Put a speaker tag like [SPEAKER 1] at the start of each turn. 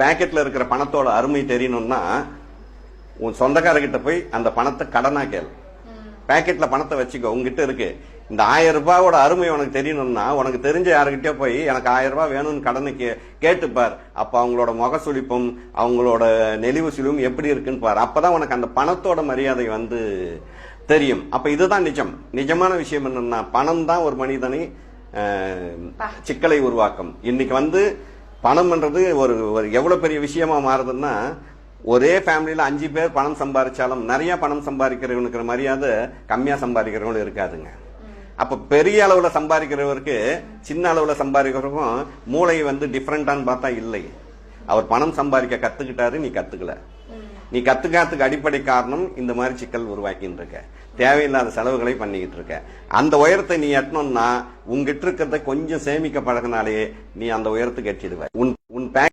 [SPEAKER 1] பேக்கெட்ல இருக்கிற பணத்தோட அருமை தெரியணும்னா உன் சொந்தக்காரர்கிட்ட போய் அந்த பணத்தை கடனா கேள். பேக்கெட்ல பணத்தை வச்சுக்கோ. உங்ககிட்ட இருக்கு. இந்த ஆயிரம் ரூபாயோட அருமை உனக்கு தெரியணும்னா உனக்கு தெரிஞ்ச யாருக்கிட்டே போய் எனக்கு ஆயிரம் ரூபாய் வேணும்னு கடனை கே கேட்டுப்பார். அப்ப அவங்களோட முகசுளிப்பும் அவங்களோட நெளிவு சுழிவும் எப்படி இருக்குன்னு பார். அப்பதான் உனக்கு அந்த பணத்தோட மரியாதை வந்து தெரியும். அப்ப இதுதான் நிஜம். நிஜமான விஷயம் என்னன்னா பணம் தான் ஒரு மனிதனை சிக்கலை உருவாக்கும். இன்னைக்கு வந்து பணம்ன்றது ஒரு ஒரு எவ்வளோ பெரிய விஷயமா மாறுதுன்னா ஒரே ஃபேமிலியில் அஞ்சு பேர் பணம் சம்பாதிச்சாலும் நிறையா பணம் சம்பாதிக்கிறவனுக்கிற மரியாதை கம்மியாக சம்பாதிக்கிறவங்களும் இருக்காதுங்க. அப்போ பெரிய அளவில் சம்பாதிக்கிறவருக்கு சின்ன அளவில் சம்பாதிக்கிறவருக்கும் மூளை வந்து டிஃப்ரெண்டான்னு பார்த்தா இல்லை. அவர் பணம் சம்பாதிக்க கற்றுக்கிட்டாரு நீ கற்றுக்கல நீ கத்துக்காத்துக்கு அடிப்படை காரணம் இந்த மாதிரி சிக்கல் உருவாக்கின்னு இருக்க தேவையில்லாத செலவுகளை பண்ணிக்கிட்டு இருக்க அந்த உயரத்தை நீ எட்டணும்னா உங்ககிட்ட இருக்கிறத கொஞ்சம் சேமிக்க பழகினாலே நீ அந்த உயரத்துக்கு எட்டிடுவ. உன் உன் பேங்க்